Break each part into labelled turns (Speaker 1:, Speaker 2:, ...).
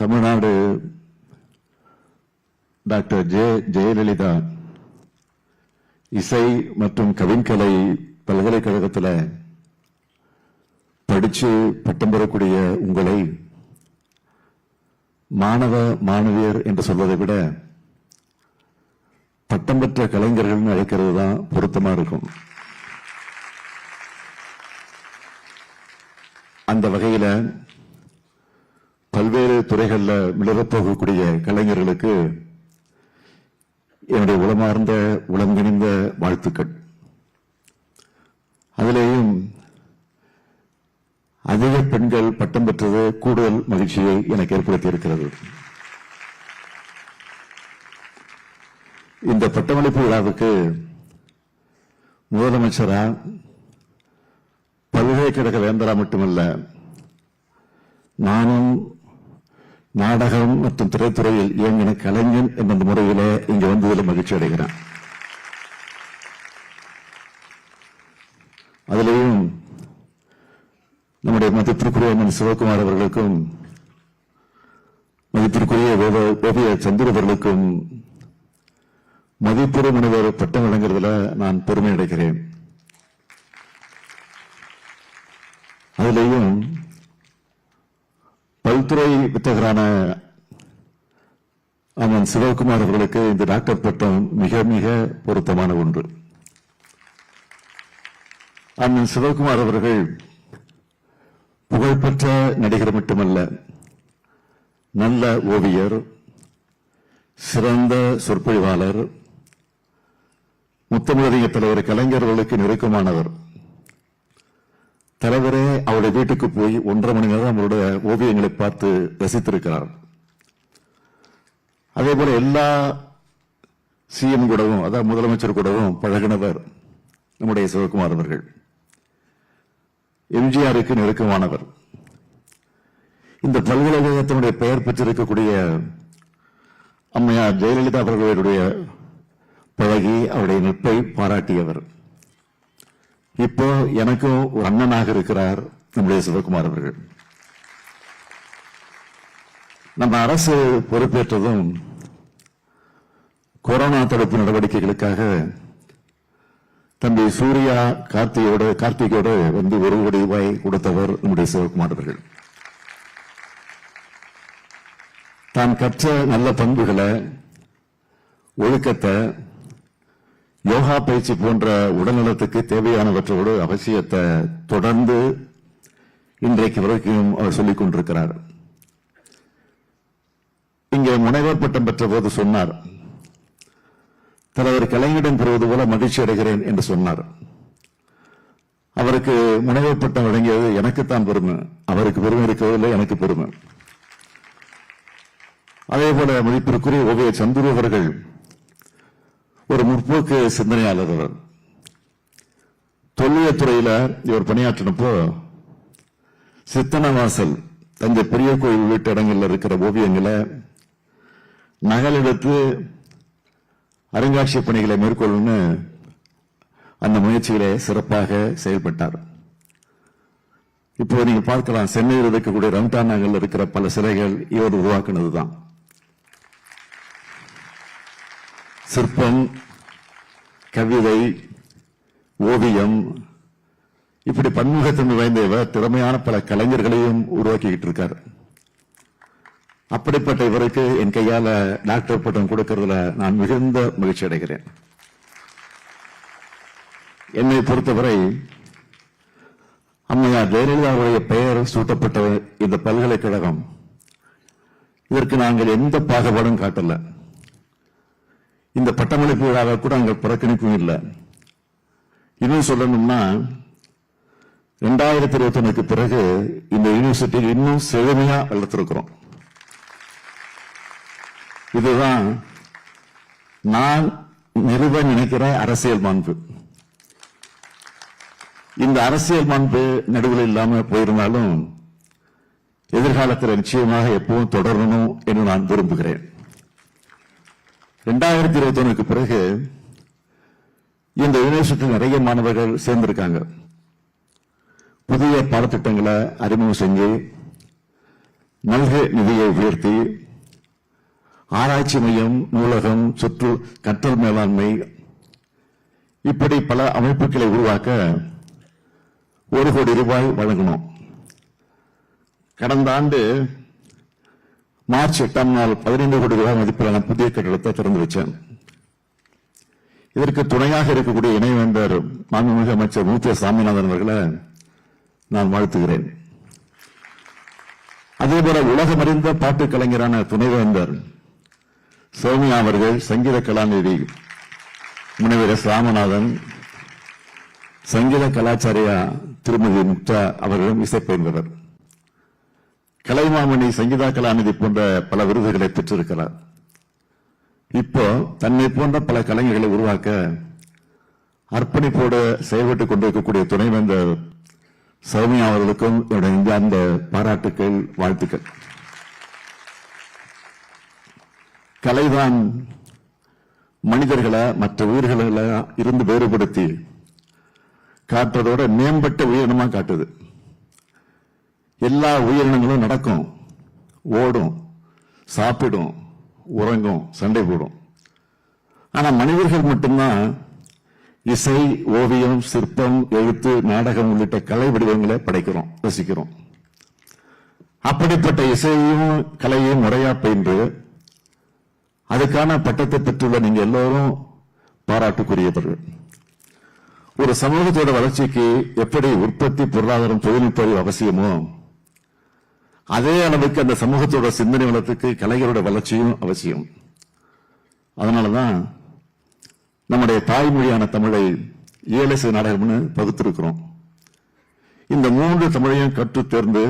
Speaker 1: Tamil Nadu doctor J Jayalalithaa இசை மற்றும் கவின்கலை பல்கலைக்கழகத்தில் படிச்சு பட்டம் பெறக்கூடிய உங்களை மாணவ மாணவியர் என்று சொல்வதை விட பட்டம் பெற்ற கலைஞர்கள்னு அழைக்கிறது தான் பொருத்தமா இருக்கும். அந்த வகையில துறைகளில் மிளகப்போகக்கூடிய கலைஞர்களுக்கு என்னுடைய உளமார்ந்த உளங்கிணிந்த வாழ்த்துக்கள். அதிலேயும் அதிக பெண்கள் பட்டம் பெற்றது கூடுதல் மகிழ்ச்சியை எனக்கு ஏற்படுத்தி இருக்கிறது இந்த பட்டமளிப்பு விழாவுக்கு முதலமைச்சரா பல்கலைக்கழக வேந்தரா மட்டுமல்ல நானும் நாடகம் மற்றும் திரைத்துறையில் இயங்கின கலைஞன் என்ற முறையில இங்க வந்ததில் மகிழ்ச்சி அடைகிறேன். அதிலேயும் நம்முடைய மதிப்பிற்குரிய அண்ணன் சிவகுமார் அவர்களுக்கும் மதிப்பிற்குரிய ஓவ- ஓவியர் சந்திர அவர்களுக்கும் மதிப்புறு முனைவர் பட்டம் வழங்குறதுல நான் பெருமை அடைகிறேன். அதிலேயும் பல்துறை வித்தகரான அண்ணன் சிவகுமார் அவர்களுக்கு இந்த டாக்டர் பட்டம் மிக மிக பொருத்தமான ஒன்று. அண்ணன் சிவகுமார் அவர்கள் புகழ்பெற்ற நடிகர் மட்டுமல்ல நல்ல ஓவியர் சிறந்த சொற்பொழிவாளர் முத்தமிழறிஞர் தலைவர் கலைஞர்களுக்கு நெருக்கமானவர். தலைவரே அவருடைய வீட்டுக்கு போய் ஒன்றரை மணி நேரம் அவருடைய ஓவியங்களை பார்த்து ரசித்திருக்கிறார். அதே போல எல்லா சிஎம் கூடவும் அதாவது முதலமைச்சர் கூடவும் பழகினவர் நம்முடைய சிவகுமார் அவர்கள். எம்ஜிஆருக்கு நெருக்கமானவர். இந்த பல்கலைக்கழகத்தினுடைய பெயர் பெற்றிருக்கக்கூடிய அம்மையார் ஜெயலலிதா அவர்களுடைய பழகி அவருடைய நட்பை பாராட்டியவர். இப்போ எனக்கும் ஒரு அண்ணனாக இருக்கிறார் நம்முடைய சிவகுமார் அவர்கள். நம்ம அரசு பொறுப்பேற்றதும் கொரோனா தடுப்பு நடவடிக்கைகளுக்காக தம்பி சூர்யா கார்த்தியோட கார்த்திகோடு வந்து ஒரு கோடி ரூபாய் கொடுத்தவர் நம்முடைய சிவகுமார் அவர்கள். தான் கற்ற நல்ல பண்புகளை ஒழுக்கத்தை யோகா பயிற்சி போன்ற உடல்நலத்துக்கு தேவையானவற்றோடு அவசியத்தை தொடர்ந்து இன்றைக்கு வரைக்கும் அவர் சொல்லிக் கொண்டிருக்கிறார். இங்கே முனைவர் பட்டம் பெற்ற போது சொன்னார் தலைவர் கலைஞரிடம் பெறுவது போல மகிழ்ச்சி அடைகிறேன் என்று சொன்னார். அவருக்கு முனைவர் பட்டம் வழங்கியது எனக்குத்தான் பெருமை அவருக்கு பெருமை இருக்கவில்லை எனக்கு பெருமை. அதே போல மதிப்பிற்குரிய ஓவிய சந்துரு அவர்கள் ஒரு முற்போக்கு சிந்தனையாளர் அவர். தொல்லிய துறையில இவர் பணியாற்றினப்போ சித்தனவாசல் தஞ்சை பெரிய கோயில் உள்ளிட்ட இடங்களில் இருக்கிற ஓவியங்களை நகலெடுத்து அருங்காட்சியப் பணிகளை மேற்கொள்ளணும்னு அந்த முயற்சிகளை சிறப்பாக செயல்பட்டார். இப்போ நீங்க பார்க்கலாம் சென்னையில் இருக்கக்கூடிய ரம்டான் நகரில் இருக்கிற பல சிலைகள் இவர் உருவாக்குனதுதான். சிற்பம் கவிதை ஓவியம் இப்படி பன்முகத்தன்மை வாய்ந்த இவர் திறமையான பல கலைஞர்களையும் உருவாக்கிக்கிட்டு இருக்கார். அப்படிப்பட்ட இவருக்கு என் கையால டாக்டர் பட்டம் கொடுக்கறதுல நான் மிகுந்த மகிழ்ச்சி அடைகிறேன். என்னை பொறுத்தவரை அம்மையார் ஜெயலலிதாவுடைய பெயர் சூட்டப்பட்ட இந்த பல்கலைக்கழகம் இதற்கு நாங்கள் எந்த பாகுபாடும் காட்டல. இந்த பட்டமளிப்பு விழாவை கூட அங்க புறக்கணிப்பும் இல்லை. இன்னும் சொல்லணும்னா ரெண்டாயிரத்தி இருபத்தி ஒண்ணுக்கு பிறகு இந்த யூனிவர்சிட்டி இன்னும் செழுமையா வளர்த்திருக்கிறோம். இதுதான் நான் நிறுவ நினைக்கிற அரசியல் மாண்பு. இந்த அரசியல் மாண்பு நடுவில் இல்லாம போயிருந்தாலும் எதிர்காலத்தில் நிச்சயமாக எப்பவும் தொடரணும் என்று நான் விரும்புகிறேன். ரெண்டாயிரத்தி இருபத்தி ஒண்ணுக்கு பிறகு இந்த யூனிவர்சிட்டியில் நிறைய மாணவர்கள் சேர்ந்திருக்காங்க. புதிய பாடத்திட்டங்களை அறிமுகம் செஞ்சு நல்க நிதியை உயர்த்தி ஆராய்ச்சி மையம் நூலகம் சுற்று கற்றல் மேலாண்மை இப்படி பல அமைப்புகளை உருவாக்க ஒரு கோடி ரூபாய் வழங்கணும். கடந்த ஆண்டு மார்ச் எட்டாம் நாள் பதினைந்து கோடி ரூபாய் மதிப்பிலான புதிய கட்டிடத்தை திறந்து வச்சேன். இதற்கு துணையாக இருக்கக்கூடிய இணைவேந்தர் மாண்புமிகு அமைச்சர் மூத்த சாமிநாதன் அவர்களை நான் வாழ்த்துகிறேன். அதேபோல உலகமறிந்த பாட்டு கலைஞரான துணைவேந்தர் சௌமியா அவர்கள் சங்கீத கலாநிதி முனைவர் எஸ். ராமநாதன் சங்கீத கலாச்சாரியா திருமதி முக்தா அவர்களும் இசைப்பயின்றவர் கலைமாமணி சங்கீதா கலாநிதி போன்ற பல விருதுகளை பெற்றிருக்கிறார். இப்போ தன்னை போன்ற பல கலைஞர்களை உருவாக்க அர்ப்பணிப்போடு செயல்பட்டுக் கொண்டிருக்கக்கூடிய துணைவேந்தர் சௌமியா அவர்களுக்கும் என்னுடைய அந்த பாராட்டுக்கள் வாழ்த்துக்கள். கலைதான் மனிதர்களை மற்ற உயிர்களை இருந்து வேறுபடுத்தி காட்டுறதோட மேம்பட்ட உயிரினமா காட்டுது. எல்லா உயிரினங்களும் நடக்கும். ஓடும் சாப்பிடும் உறங்கும் சண்டை போடும். ஆனா மனிதர்கள் மட்டும்தான் இசை ஓவியம் சிற்பம் எழுத்து நாடகம் உள்ளிட்ட கலை வடிவங்களை படைக்கிறோம் ரசிக்கிறோம். அப்படிப்பட்ட இசையையும் கலையையும் முறையா பயின்று அதுக்கான பட்டத்தை பெற்றுள்ள நீங்க எல்லோரும் பாராட்டுக்குரியவர்கள். ஒரு சமூகத்தோட வளர்ச்சிக்கு எப்படி உற்பத்தி பொருளாதாரம் தொழில்நுட்பம் அவசியமோ அதே அளவுக்கு அந்த சமூகத்தோட சிந்தனை வளத்துக்கு கலைஞரோட வளர்ச்சியும் அவசியம். அதனாலதான் நம்முடைய தாய்மொழியான தமிழை ஏழசை நாடகம்னு பகுத்திருக்கிறோம். இந்த மூன்று தமிழையும் கற்று தேர்ந்து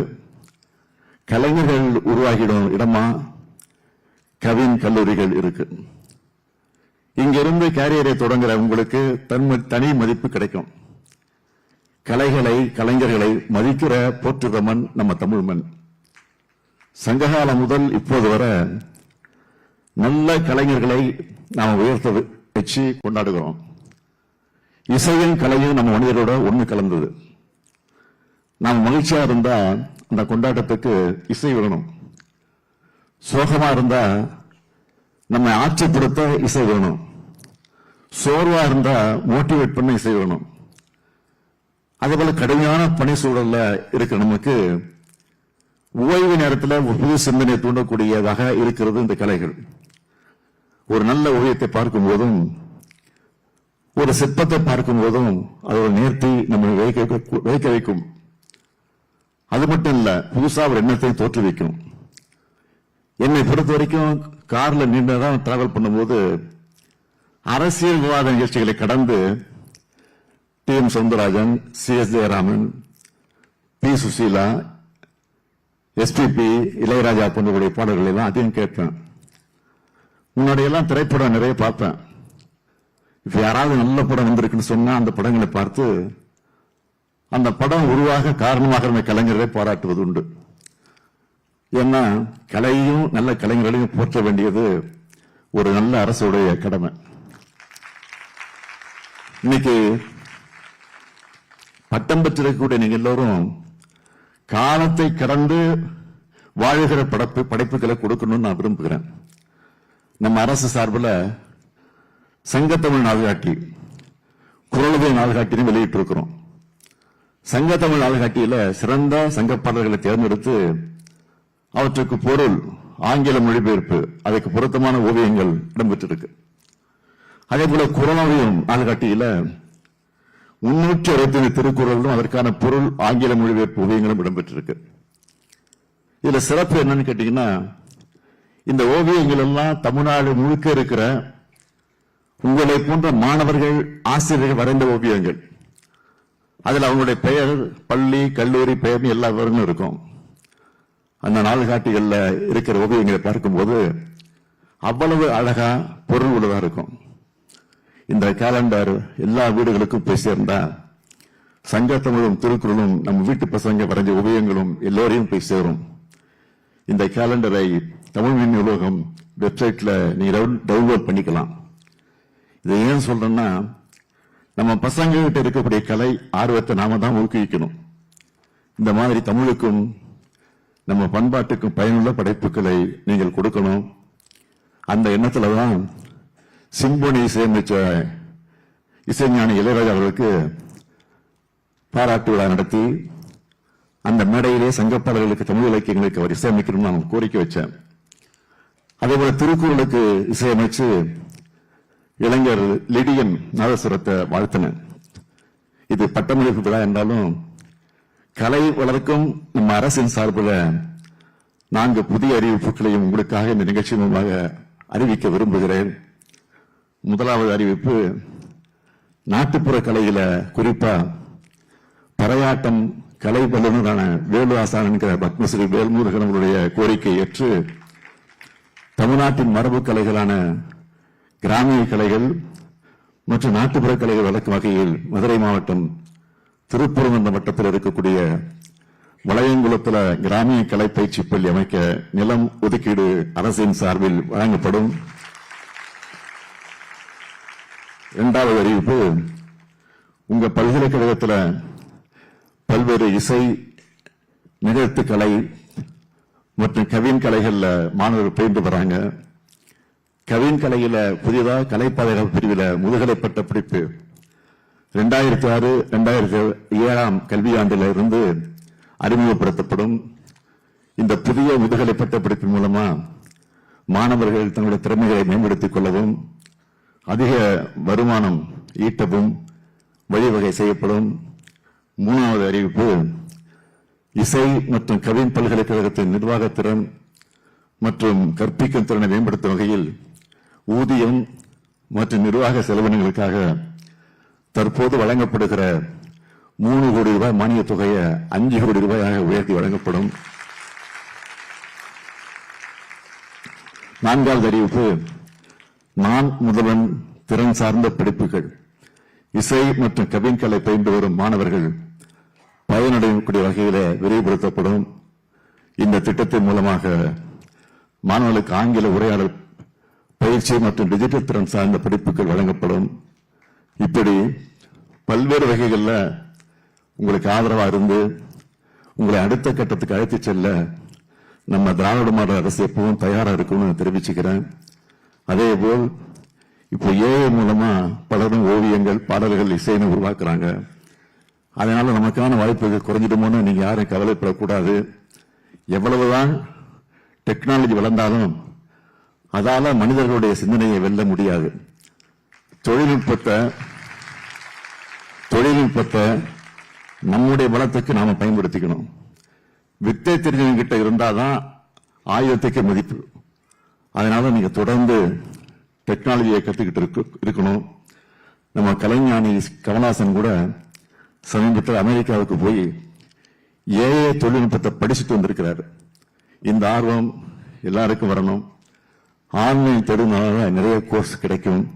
Speaker 1: கலைஞர்கள் உருவாகிடும் இடமா கவின் கல்லூரிகள் இருக்கு. இங்கிருந்து கேரியரை தொடங்குற உங்களுக்கு தனி மதிப்பு கிடைக்கும். கலைகளை கலைஞர்களை மதிக்கிற போற்றுற மண் நம்ம தமிழ் மண் சங்ககாலம் முதல் இப்போது வர நல்ல கலைஞர்களை நாம் உயர்த்தது வச்சு கொண்டாடுகிறோம். இசையும் கலையும் நம்ம மனிதரோட ஒண்ணு கலந்தது. நாம் மகிழ்ச்சியா இருந்தா அந்த கொண்டாட்டத்துக்கு இசை வேணும் சோகமா இருந்தா நம்ம ஆட்சிப்படுத்த இசை வேணும் சோர்வா இருந்தா மோட்டிவேட் பண்ண இசை வேணும் அதே போல கடுமையான பணி சூழல்ல இருக்கிற நமக்கு ஓய்வு நேரத்தில் ஒரு புது சிந்தனை தூண்டக்கூடியதாக இருக்கிறது இந்த கலைகள். ஒரு நல்ல ஓவியத்தை பார்க்கும் போதும் ஒரு சிற்பத்தை பார்க்கும் போதும் அதோட நேர்த்தி நம்மை வைக்க வைக்க வைக்கும். அது மட்டும் இல்ல புதுசா ஒரு எண்ணத்தை தோற்றுவிக்கும் என்னை பொறுத்த வரைக்கும் கார்ல நீண்டதான் டிராவல் பண்ணும்போது அரசியல் விவாத நிகழ்ச்சிகளை கடந்து T M Soundararajan C S Jayaraman P Susheela SPB Ilaiyaraaja போன்றவருடைய பாடல்கள் எல்லாம் அதிகம் கேட்பேன். முன்னாடியெல்லாம் திரைப்படம் நிறைய பார்ப்பேன். இப்ப யாராவது நல்ல படம் வந்திருக்குன்னு சொன்னா அந்த படங்களை பார்த்து அந்த படம் உருவாக காரணமாக இருந்த கலைஞரை பாராட்டுவது உண்டு. ஏன்னா கலையும் நல்ல கலைஞர்களையும் போற்ற வேண்டியது ஒரு நல்ல அரசுடைய கடமை. இன்னைக்கு பட்டம் பெற்றிருக்கக்கூடிய நீங்க எல்லோரும் காலத்தை கடந்து வாழுகிற படைப்பு படைப்புகளை கொடுக்கணும்னு நான் விரும்புகிறேன். நம்ம அரசு சார்பில் சங்கத்தமிழ் நாள்காட்டி குரலுதய நாள்காட்டியும் வெளியிட்டிருக்கிறோம். சங்கத்தமிழ் நாள்காட்டியில சிறந்த சங்கப்பாடல்களை தேர்ந்தெடுத்து அவற்றுக்கு பொருள் ஆங்கில மொழிபெயர்ப்பு அதுக்கு பொருத்தமான ஓவியங்கள் இடம்பெற்றிருக்கு. அதே போல குரலோவியம் நாள்காட்டியில முன்னூற்றி அறுபத்தி ஐந்து திருக்குறளும் அதற்கான பொருள் ஆங்கில மொழிபெயர்ப்பு ஓவியங்களும் இடம்பெற்றிருக்கு. இதுல சிறப்பு என்னன்னு கேட்டீங்கன்னா இந்த ஓவியங்கள் எல்லாம் தமிழ்நாடு முழுக்க இருக்கிற உங்களை போன்ற மாணவர்கள் ஆசிரியர்கள் வரைந்த ஓவியங்கள். அதில் அவங்களுடைய பெயர் பள்ளி கல்லூரி பெயர் எல்லா விவரங்களும் இருக்கும். அந்த நாள்காட்டிகளில் இருக்கிற ஓவியங்களை பார்க்கும்போது அவ்வளவு அழகா பொருள் உள்ளதா இருக்கும். இந்த கேலண்டர் எல்லா வீடுகளுக்கும் போய் சேர்ந்தா சங்கத்தமிழும் திருக்குறளும் நம்ம வீட்டு பசங்க வரைஞ்ச உபயங்களும் எல்லோரையும் போய் சேரும். இந்த கேலண்டரை தமிழ் மின் உலகம் வெப்சைட்ல நீங்க டவுன்லோட் பண்ணிக்கலாம். இதை ஏன் சொல்றேன்னா நம்ம பசங்க கிட்ட இருக்கக்கூடிய கலை ஆர்வத்தை நாம தான் ஊக்குவிக்கணும். இந்த மாதிரி தமிழுக்கும் நம்ம பண்பாட்டுக்கும் பயனுள்ள படைப்புகளை நீங்கள் கொடுக்கணும். அந்த எண்ணத்துல தான் சிம்பொனி இசையமைச்ச இசைஞானி இளையராஜா அவர்களுக்கு பாராட்டு விழா நடத்தி அந்த மேடையிலே சங்கப்பாடல்களுக்கு தமிழ் இலக்கியங்களுக்கு அவர் இசையமைக்கணும்னு நான் கோரிக்கை வச்சேன். அதே போல திருக்குறளுக்கு இசையமைச்சு இளைஞர் லிடியன் நாதசுரத்தை வாழ்த்தினேன். இது பட்டமளிப்பு விழா என்றாலும் கலை வளர்க்கும் நம்ம அரசின் சார்பில் நான்கு புதிய அறிவிப்புகளையும் உங்களுக்காக இந்த நிகழ்ச்சி மூலமாக அறிவிக்க விரும்புகிறேன். முதலாவது அறிவிப்பு நாட்டுப்புற கலையில குறிப்பா பறையாட்டம் கலை வல்லுநரான வேலு ஆசான் என்கிற பத்மஸ்ரீ வேல்முருகன் அவருடைய கோரிக்கை ஏற்று தமிழ்நாட்டின் மரபு கலைகளான கிராமிய கலைகள் மற்றும் நாட்டுப்புற கலைகள் வளர்க்கும் வகையில் மதுரை மாவட்டம் திருப்பூர்மன்ற வட்டத்தில் இருக்கக்கூடிய வளையங்குளத்தில் கிராமிய கலை பயிற்சி பள்ளி அமைக்க நிலம் ஒதுக்கீடு அரசின் சார்பில் வழங்கப்படும். இரண்டாவது அறிவிப்பு உங்க பல்கலைக்கழகத்தில் பல்வேறு இசை நிகழ்த்து கலை மற்றும் கவின் கலைகளில் மாணவர்கள் பயின்று வராங்க. கவின் கலையில் புதிதாக கலை பாதுகாப்பு பிரிவில் முதுகலை பட்ட படிப்பு ரெண்டாயிரத்தி ஆறு ரெண்டாயிரத்தி ஏழாம் கல்வியாண்டில் இருந்து அறிமுகப்படுத்தப்படும். இந்த புதிய முதுகலை பட்ட படிப்பின் மூலமா மாணவர்கள் தங்களுடைய திறமைகளை மேம்படுத்திக் கொள்ளவும் அதிக வருமானம் ஈட்டவும் வழிவகை செய்யப்படும். மூணாவது அறிவிப்பு இசை மற்றும் கவின் பல்கலைக்கழகத்தின் நிர்வாகத்திறன் மற்றும் கற்பிக்கும் திறனை மேம்படுத்தும் வகையில் ஊதியம் மற்றும் நிர்வாக செலவினங்களுக்காக தற்போது வழங்கப்படுகிற மூணு கோடி ரூபாய் மானிய தொகையை அஞ்சு கோடி ரூபாயாக உயர்த்தி வழங்கப்படும். நான்காவது அறிவிப்பு நான் முதல்வன் திறன் சார்ந்த படிப்புகள் இசை மற்றும் கவின்கலை பயின்று வரும் மாணவர்கள் பயனடையக்கூடிய வகையில விரிவுபடுத்தப்படும். இந்த திட்டத்தின் மூலமாக மாணவர்களுக்கு ஆங்கில உரையாடல் பயிற்சி மற்றும் டிஜிட்டல் திறன் சார்ந்த படிப்புகள் வழங்கப்படும். இப்படி பல்வேறு வகைகளில் உங்களுக்கு ஆதரவா இருந்து உங்களை அடுத்த கட்டத்துக்கு அழைத்து செல்ல நம்ம திராவிட மாடல் அரசு எப்பவும் தயாரா இருக்கும்னு தெரிவிச்சுக்கிறேன். அதே போல் இப்போ ஏஐ மூலமா பலரும் ஓவியங்கள் பாடல்கள் இசைன்னு உருவாக்குறாங்க. அதனால நமக்கான வாய்ப்புகள் குறைஞ்சிடுமோன்னு நீங்க யாரும் கவலைப்படக்கூடாது. எவ்வளவுதான் டெக்னாலஜி வளர்ந்தாலும் அதால மனிதர்களுடைய சிந்தனையை வெல்ல முடியாது. தொழில்நுட்பத்தை தொழில்நுட்பத்தை நம்முடைய பலத்துக்கு நாம பயன்படுத்திக்கணும். வித்தை தெரிஞ்சவங்க கிட்ட இருந்தாதான் ஆயுதத்துக்கு மதிப்பு. அதனால நீங்க தொடர்ந்து டெக்னாலஜியை கத்துக்கிட்டு இருக்கு- இருக்கணும். நம்ம கலைஞானி கமலாசன் கூட சமீபத்தில் அமெரிக்காவுக்கு போய் ஏஏ தொழில்நுட்பத்தை படிச்சுட்டு வந்திருக்கிறார். இந்த ஆர்வம் எல்லாருக்கும் வரணும். ஆன்லைன் தேடுனால நிறைய கோர்ஸ் கிடைக்கும்.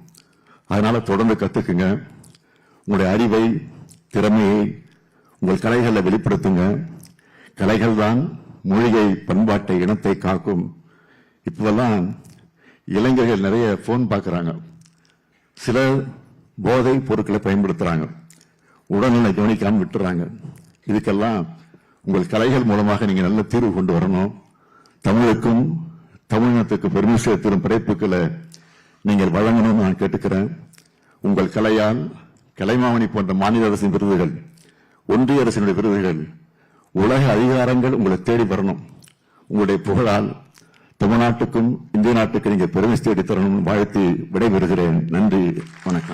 Speaker 1: அதனால தொடர்ந்து கத்துக்குங்க. உங்களுடைய அறிவை திறமையை உங்கள் கலைகளை வெளிப்படுத்துங்க. கலைகள் தான் மொழியை பண்பாட்டை இனத்தை காக்கும் இப்போல்லாம் இளைஞர்கள் நிறைய ஃபோன் பார்க்குறாங்க. சில போதை பொருட்களை பயன்படுத்துகிறாங்க உடல்நிலை கவனிக்காமல் விட்டுறாங்க. இதுக்கெல்லாம் உங்கள் கலைகள் மூலமாக நீங்கள் நல்ல தீர்வு கொண்டு வரணும். தமிழுக்கும் தமிழினத்துக்கு பெருமை சேர்த்திடும் படைப்புகளை நீங்கள் வழங்கணும்னு நான் கேட்டுக்கிறேன். உங்கள் கலையால் கலைமாமணி போன்ற மாநில அரசின் விருதுகள் ஒன்றிய அரசினுடைய விருதுகள் உலக அதிகாரங்கள் உங்களை தேடி வரணும். உங்களுடைய புகழால் தமிழ்நாட்டுக்கும் இந்திய நாட்டுக்கு நீங்க பெருமை தேடி தரணும் விடைபெறுகிறேன். நன்றி வணக்கம்.